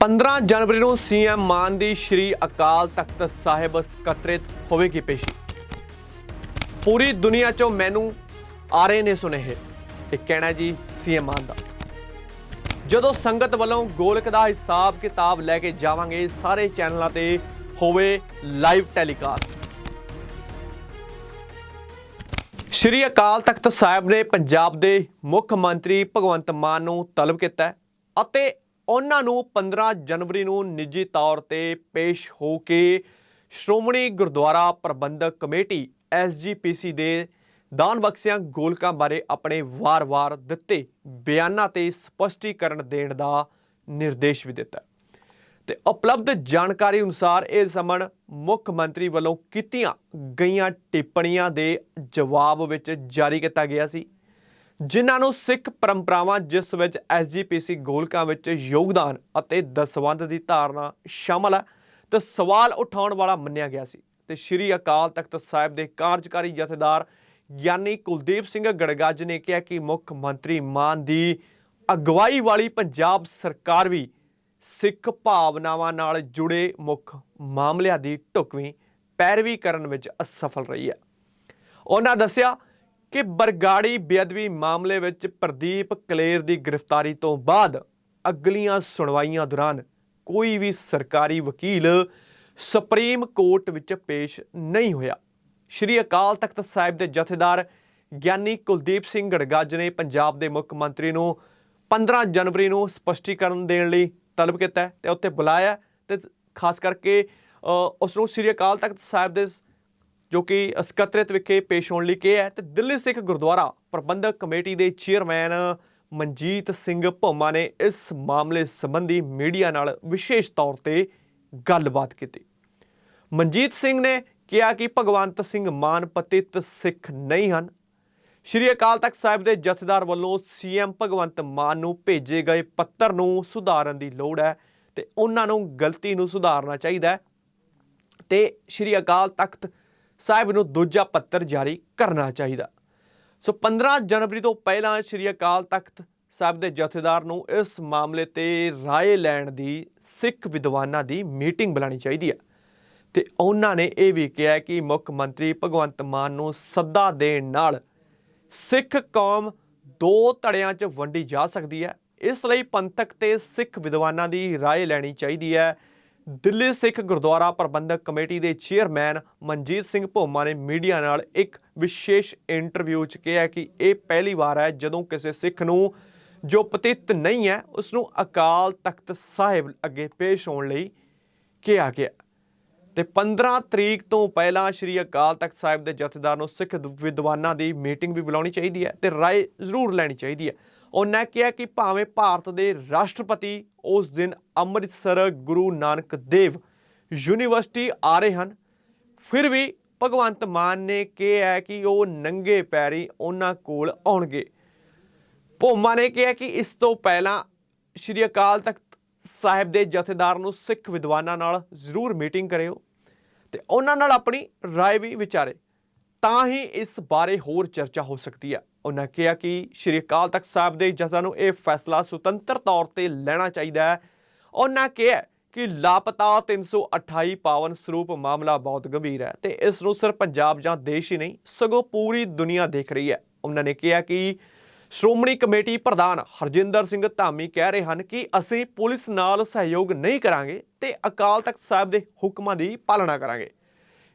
15 ਜਨਵਰੀ ਨੂੰ ਸੀਐਮ ਮਾਨ ਦੀ ਸ਼੍ਰੀ ਅਕਾਲ ਤਖਤ ਸਾਹਿਬ ਸਕੱਤਰਿਤ ਹੋਵੇਗੀ ਪੇਸ਼ੀ। ਪੂਰੀ ਦੁਨੀਆ 'ਚੋਂ ਮੈਨੂੰ ਆ ਰਹੇ ਨੇ ਸੁਨੇਹੇ ਇਹ ਕਹਿਣਾ ਜੀ ਸੀਐਮ ਮਾਨ ਦਾ। ਜਦੋਂ ਸੰਗਤ ਵੱਲੋਂ ਗੋਲਕ ਦਾ ਹਿਸਾਬ ਕਿਤਾਬ ਲੈ ਕੇ ਜਾਵਾਂਗੇ, ਸਾਰੇ ਚੈਨਲਾਂ ਤੇ ਹੋਵੇ ਲਾਈਵ ਟੈਲੀਕਾਸਟ। ਸ਼੍ਰੀ ਅਕਾਲ ਤਖਤ ਸਾਹਿਬ ਨੇ ਪੰਜਾਬ ਦੇ ਮੁੱਖ ਮੰਤਰੀ ਭਗਵੰਤ ਮਾਨ ਨੂੰ ਤਲਬ ਕੀਤਾ ਅਤੇ ਉਹਨਾਂ ਨੂੰ 15 ਜਨਵਰੀ ਨੂੰ ਨਿੱਜੀ ਤੌਰ ਤੇ ਪੇਸ਼ ਹੋ ਕੇ ਸ਼੍ਰੋਮਣੀ ਗੁਰਦੁਆਰਾ ਪ੍ਰਬੰਧਕ ਕਮੇਟੀ ਐਸਜੀਪੀਸੀ ਦੇ ਦਾਨ ਬਖਸ਼ਿਆਂ ਗੋਲਕਾਂ ਬਾਰੇ ਆਪਣੇ ਵਾਰ-ਵਾਰ ਦਿੱਤੇ ਬਿਆਨਾਂ ਤੇ ਸਪਸ਼ਟੀਕਰਨ ਦੇਣ ਦਾ ਨਿਰਦੇਸ਼ ਵੀ ਦਿੱਤਾ ਹੈ। ਤੇ ਉਪਲਬਧ ਜਾਣਕਾਰੀ ਅਨੁਸਾਰ ਇਹ ਸਮਨ ਮੁੱਖ ਮੰਤਰੀ ਵੱਲੋਂ ਕੀਤੀਆਂ ਗਈਆਂ ਟਿੱਪਣੀਆਂ ਦੇ ਜਵਾਬ ਵਿੱਚ ਜਾਰੀ ਕੀਤਾ ਗਿਆ ਸੀ ਜਿਨ੍ਹਾਂ ਨੂੰ ਸਿੱਖ ਪਰੰਪਰਾਵਾਂ, ਜਿਸ ਵਿੱਚ ਐਸਜੀਪੀਸੀ ਗੋਲਕਾਂ ਵਿੱਚ ਯੋਗਦਾਨ ਅਤੇ ਦਸਵੰਧ ਦੀ ਧਾਰਨਾ ਸ਼ਾਮਲ ਹੈ, ਤੇ ਸਵਾਲ ਉਠਾਉਣ ਵਾਲਾ ਮੰਨਿਆ ਗਿਆ ਸੀ। ਤੇ ਸ਼੍ਰੀ ਅਕਾਲ ਤਖਤ ਸਾਹਿਬ ਦੇ ਕਾਰਜਕਾਰੀ ਜਥੇਦਾਰ ਗਿਆਨੀ ਕੁਲਦੀਪ ਸਿੰਘ ਗੜਗੱਜ ਨੇ ਕਿਹਾ ਕਿ ਮੁੱਖ ਮੰਤਰੀ ਮਾਨ ਦੀ ਅਗਵਾਈ ਵਾਲੀ ਪੰਜਾਬ ਸਰਕਾਰ ਵੀ ਸਿੱਖ ਭਾਵਨਾਵਾਂ ਨਾਲ ਜੁੜੇ ਮੁੱਖ ਮਾਮਲਿਆਂ ਦੀ ਢੁਕਵੀਂ ਪੈਰਵੀ ਕਰਨ ਵਿੱਚ ਅਸਫਲ ਰਹੀ ਹੈ। ਉਹਨਾਂ ਦੱਸਿਆ ਕਿ ਬਰਗਾੜੀ ਬੇਅਦਬੀ ਮਾਮਲੇ ਵਿੱਚ ਪ੍ਰਦੀਪ ਕਲੇਰ ਦੀ ਗ੍ਰਿਫਤਾਰੀ ਤੋਂ ਬਾਅਦ ਅਗਲੀਆਂ ਸੁਣਵਾਈਆਂ ਦੌਰਾਨ ਕੋਈ ਵੀ ਸਰਕਾਰੀ ਵਕੀਲ ਸੁਪਰੀਮ ਕੋਰਟ ਵਿੱਚ ਪੇਸ਼ ਨਹੀਂ ਹੋਇਆ। ਸ਼੍ਰੀ ਅਕਾਲ ਤਖਤ ਸਾਹਿਬ ਦੇ ਜਥੇਦਾਰ ਗਿਆਨੀ ਕੁਲਦੀਪ ਸਿੰਘ ਗੜਗੱਜ ਨੇ ਪੰਜਾਬ ਦੇ ਮੁੱਖ ਮੰਤਰੀ ਨੂੰ 15 ਜਨਵਰੀ ਨੂੰ ਸਪਸ਼ਟੀਕਰਨ ਦੇਣ ਲਈ ਤਲਬ ਕੀਤਾ ਹੈ ਤੇ ਉੱਥੇ ਬੁਲਾਇਆ ਹੈ ਤੇ ਖਾਸ ਕਰਕੇ ਅ, ਉਸ ਨੂੰ ਸ਼੍ਰੀ ਅਕਾਲ ਤਖਤ ਸਾਹਿਬ ਦੇ ਜੋ ਕਿ ਸਕੱਤਰਤ ਵਿਖੇ ਪੇਸ਼ ਹੋਣ ਲਈ ਕਿਹਾ ਹੈ ਤੇ ਦਿੱਲੀ ਸਿੱਖ ਗੁਰਦੁਆਰਾ ਪ੍ਰਬੰਧਕ ਕਮੇਟੀ ਦੇ ਚੇਅਰਮੈਨ ਮਨਜੀਤ ਸਿੰਘ ਭੋਮਾ ਨੇ ਇਸ ਮਾਮਲੇ ਸੰਬੰਧੀ ਮੀਡੀਆ ਨਾਲ ਵਿਸ਼ੇਸ਼ ਤੌਰ ਤੇ ਗੱਲਬਾਤ ਕੀਤੀ। ਮਨਜੀਤ ਸਿੰਘ ਨੇ ਕਿਹਾ ਕਿ ਭਗਵੰਤ ਸਿੰਘ ਮਾਨ ਪਤਿਤ ਸਿੱਖ ਨਹੀਂ ਹਨ। ਸ਼੍ਰੀ ਅਕਾਲ ਤਖਤ ਸਾਹਿਬ ਦੇ ਜਥੇਦਾਰ ਵੱਲੋਂ ਸੀਐਮ ਭਗਵੰਤ ਮਾਨ ਨੂੰ ਭੇਜੇ ਗਏ ਪੱਤਰ ਨੂੰ ਸੁਧਾਰਨ ਦੀ ਲੋੜ ਹੈ ਤੇ ਉਹਨਾਂ ਨੂੰ ਗਲਤੀ ਨੂੰ ਸੁਧਾਰਨਾ ਚਾਹੀਦਾ ਹੈ ਤੇ ਸ਼੍ਰੀ ਅਕਾਲ ਤਖਤ ਸਾਹਿਬ ਨੂੰ ਦੂਜਾ ਪੱਤਰ ਜਾਰੀ ਕਰਨਾ ਚਾਹੀਦਾ ਸੋ 15 ਜਨਵਰੀ ਤੋਂ ਪਹਿਲਾਂ ਸ਼੍ਰੀ ਅਕਾਲ ਤਖਤ ਸਾਹਿਬ ਦੇ ਜਥੇਦਾਰ ਨੂੰ ਇਸ ਮਾਮਲੇ ਤੇ ਰਾਏ ਲੈਣ ਦੀ ਸਿੱਖ ਵਿਦਵਾਨਾਂ ਦੀ ਮੀਟਿੰਗ ਬੁਲਾਣੀ ਚਾਹੀਦੀ ਹੈ ਤੇ ਉਹਨਾਂ ਨੇ ਇਹ ਵੀ ਕਿਹਾ ਕਿ ਮੁੱਖ ਮੰਤਰੀ ਭਗਵੰਤ ਮਾਨ ਨੂੰ ਸੱਦਾ ਦੇਣ ਨਾਲ ਸਿੱਖ ਕੌਮ ਦੋ ਧੜਿਆਂ 'ਚ ਵੰਡੀ ਜਾ ਸਕਦੀ ਹੈ ਇਸ ਲਈ ਪੰਥਕ ਤੇ ਸਿੱਖ ਵਿਦਵਾਨਾਂ ਦੀ رائے ਲੈਣੀ ਚਾਹੀਦੀ ਹੈ ਦਿੱਲੀ ਸਿੱਖ ਗੁਰਦੁਆਰਾ ਪ੍ਰਬੰਧਕ ਕਮੇਟੀ ਦੇ ਚੇਅਰਮੈਨ ਮਨਜੀਤ ਸਿੰਘ ਭੋਮਾ ਨੇ ਮੀਡੀਆ ਨਾਲ ਇੱਕ ਵਿਸ਼ੇਸ਼ ਇੰਟਰਵਿਊ 'ਚ ਕਿਹਾ ਕਿ ਇਹ ਪਹਿਲੀ ਵਾਰ ਹੈ ਜਦੋਂ ਕਿਸੇ ਸਿੱਖ ਨੂੰ ਜੋ ਪਤਿਤ ਨਹੀਂ ਹੈ ਉਸ ਨੂੰ ਅਕਾਲ ਤਖਤ ਸਾਹਿਬ ਅੱਗੇ ਪੇਸ਼ ਹੋਣ ਲਈ ਕਿਹਾ ਗਿਆ। ਤੇ 15 ਤਰੀਕ ਤੋਂ ਪਹਿਲਾਂ ਸ਼੍ਰੀ ਅਕਾਲ ਤਖਤ ਸਾਹਿਬ ਦੇ ਜਥੇਦਾਰ ਨੂੰ ਸਿੱਖ ਵਿਦਵਾਨਾਂ ਦੀ ਮੀਟਿੰਗ ਵੀ ਬੁਲਾਉਣੀ ਚਾਹੀਦੀ ਹੈ ਤੇ ਰਾਏ ਜ਼ਰੂਰ ਲੈਣੀ ਚਾਹੀਦੀ ਹੈ। ਉਹਨਾਂ ਕਿਹਾ ਕਿ ਭਾਵੇਂ ਭਾਰਤ ਦੇ ਰਾਸ਼ਟਰਪਤੀ ਉਸ ਦਿਨ ਅੰਮ੍ਰਿਤਸਰ ਗੁਰੂ ਨਾਨਕ ਦੇਵ ਯੂਨੀਵਰਸਿਟੀ ਆ ਰਹੇ ਹਨ ਫਿਰ ਵੀ ਭਗਵੰਤ ਮਾਨ ਨੇ ਕਿਹਾ ਹੈ ਕਿ ਉਹ ਨੰਗੇ ਪੈਰੀ ਉਹਨਾਂ ਕੋਲ ਆਉਣਗੇ ਭੋਮਾ ਨੇ ਕਿਹਾ ਕਿ ਇਸ ਤੋਂ ਪਹਿਲਾਂ ਸ਼੍ਰੀ ਅਕਾਲ ਤਖਤ ਸਾਹਿਬ ਦੇ ਜਥੇਦਾਰ ਨੂੰ ਸਿੱਖ ਵਿਦਵਾਨਾਂ ਨਾਲ ਜ਼ਰੂਰ ਮੀਟਿੰਗ ਕਰਿਓ ਤੇ ਉਹਨਾਂ ਨਾਲ ਆਪਣੀ رائے ਵੀ ਵਿਚਾਰੇ ਤਾਂ ਹੀ ਇਸ ਬਾਰੇ ਹੋਰ ਚਰਚਾ ਹੋ ਸਕਦੀ ਹੈ। ਉਹਨਾਂ ਕਿਹਾ ਕਿ ਸ਼੍ਰੀ ਅਕਾਲ ਤਖਤ ਸਾਹਿਬ ਦੇ ਜਥਾ ਨੂੰ ਇਹ ਫੈਸਲਾ ਸੁਤੰਤਰ ਤੌਰ ਤੇ ਲੈਣਾ ਚਾਹੀਦਾ ਹੈ। ਉਹਨਾਂ ਕਿਹਾ ਕਿ ਲਾਪਤਾ 328 ਪਾਵਨ ਸਰੂਪ ਮਾਮਲਾ ਬਹੁਤ ਗੰਭੀਰ ਹੈ ਤੇ ਇਸ ਨੂੰ ਸਿਰਫ ਪੰਜਾਬ ਜਾਂ ਦੇਸ਼ ਹੀ ਨਹੀਂ, ਸਗੋਂ ਪੂਰੀ ਦੁਨੀਆ ਦੇਖ ਰਹੀ ਹੈ। ਉਹਨਾਂ ਨੇ ਕਿਹਾ ਕਿ ਸ਼੍ਰੋਮਣੀ ਕਮੇਟੀ ਪ੍ਰਧਾਨ ਹਰਜਿੰਦਰ ਸਿੰਘ ਧਾਮੀ ਕਹਿ ਰਹੇ ਹਨ ਕਿ ਅਸੀਂ ਪੁਲਿਸ ਨਾਲ ਸਹਿਯੋਗ ਨਹੀਂ ਕਰਾਂਗੇ ਤੇ ਅਕਾਲ ਤਖਤ ਸਾਹਿਬ ਦੇ ਹੁਕਮਾਂ ਦੀ ਪਾਲਣਾ ਕਰਾਂਗੇ।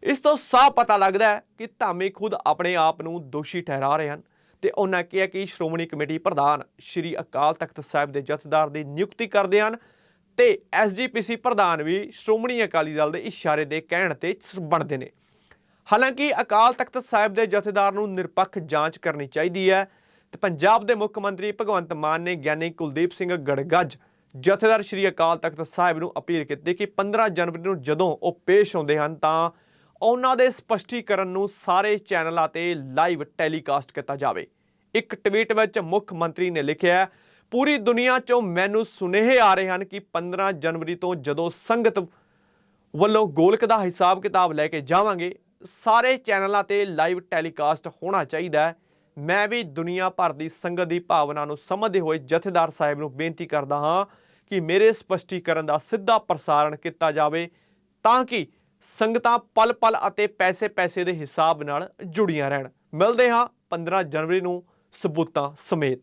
ਇਸ ਤੋਂ ਸਾਫ਼ ਪਤਾ ਲੱਗਦਾ ਹੈ ਕਿ ਧਾਮੀ ਖੁਦ ਆਪਣੇ ਆਪ ਨੂੰ ਦੋਸ਼ੀ ਠਹਿਰਾ ਰਹੇ ਹਨ ਤੇ ਉਹਨਾਂ ਕਿਹਾ ਕਿ ਸ਼੍ਰੋਮਣੀ ਕਮੇਟੀ ਪ੍ਰਧਾਨ ਸ਼੍ਰੀ ਅਕਾਲ ਤਖਤ ਸਾਹਿਬ ਦੇ ਜਥੇਦਾਰ ਦੀ ਨਿਯੁਕਤੀ ਕਰਦੇ ਹਨ ਤੇ ਐਸਜੀਪੀਸੀ ਪ੍ਰਧਾਨ ਵੀ ਸ਼੍ਰੋਮਣੀ ਅਕਾਲੀ ਦਲ ਦੇ ਇਸ਼ਾਰੇ ਦੇ ਕਹਿਣ ਤੇ ਬਣਦੇ ਨੇ। ਹਾਲਾਂਕਿ ਅਕਾਲ ਤਖਤ ਸਾਹਿਬ ਦੇ ਜਥੇਦਾਰ ਨੂੰ ਨਿਰਪੱਖ ਜਾਂਚ ਕਰਨੀ ਚਾਹੀਦੀ ਹੈ ਤੇ ਪੰਜਾਬ ਦੇ ਮੁੱਖ ਮੰਤਰੀ ਭਗਵੰਤ ਮਾਨ ਨੇ ਗਿਆਨੀ ਕੁਲਦੀਪ ਸਿੰਘ ਗੜਗੱਜ, ਜਥੇਦਾਰ ਸ਼੍ਰੀ ਅਕਾਲ ਤਖਤ ਸਾਹਿਬ ਨੂੰ ਅਪੀਲ ਕੀਤੀ ਕਿ 15 ਜਨਵਰੀ ਨੂੰ ਜਦੋਂ ਉਹ ਪੇਸ਼ ਹੁੰਦੇ ਹਨ ਤਾਂ ਉਹਨਾਂ ਦੇ ਸਪਸ਼ਟੀਕਰਨ ਨੂੰ ਸਾਰੇ ਚੈਨਲਾਂ ਤੇ ਲਾਈਵ ਟੈਲੀਕਾਸਟ ਕੀਤਾ ਜਾਵੇ। ਇੱਕ ਟਵੀਟ ਵਿੱਚ ਮੁੱਖ ਮੰਤਰੀ ਨੇ ਲਿਖਿਆ ਪੂਰੀ ਦੁਨੀਆ 'ਚੋਂ ਮੈਨੂੰ ਸੁਨੇਹੇ ਆ ਰਹੇ ਹਨ ਕਿ 15 ਜਨਵਰੀ ਤੋਂ ਜਦੋਂ ਸੰਗਤ ਵੱਲੋਂ ਗੋਲਕ ਦਾ ਹਿਸਾਬ ਕਿਤਾਬ ਲੈ ਕੇ ਜਾਵਾਂਗੇ, ਸਾਰੇ ਚੈਨਲਾਂ ਤੇ ਲਾਈਵ ਟੈਲੀਕਾਸਟ ਹੋਣਾ ਚਾਹੀਦਾ ਹੈ। ਮੈਂ ਵੀ ਦੁਨੀਆ ਭਰ ਦੀ ਸੰਗਤ ਦੀ ਭਾਵਨਾ ਨੂੰ ਸਮਝਦੇ ਹੋਏ ਜਥੇਦਾਰ ਸਾਹਿਬ ਨੂੰ ਬੇਨਤੀ ਕਰਦਾ ਹਾਂ ਕਿ ਮੇਰੇ ਸਪਸ਼ਟੀਕਰਨ ਦਾ ਸਿੱਧਾ ਪ੍ਰਸਾਰਣ ਕੀਤਾ ਜਾਵੇ ਤਾਂ ਕਿ ਸੰਗਤਾਂ ਪਲ-ਪਲ ਅਤੇ ਪੈਸੇ-ਪੈਸੇ ਦੇ ਹਿਸਾਬ ਨਾਲ ਜੁੜੀਆਂ ਰਹਿਣ। ਮਿਲਦੇ ਹਾਂ 15 ਜਨਵਰੀ ਨੂੰ ਸਬੂਤਾਂ ਸਮੇਤ।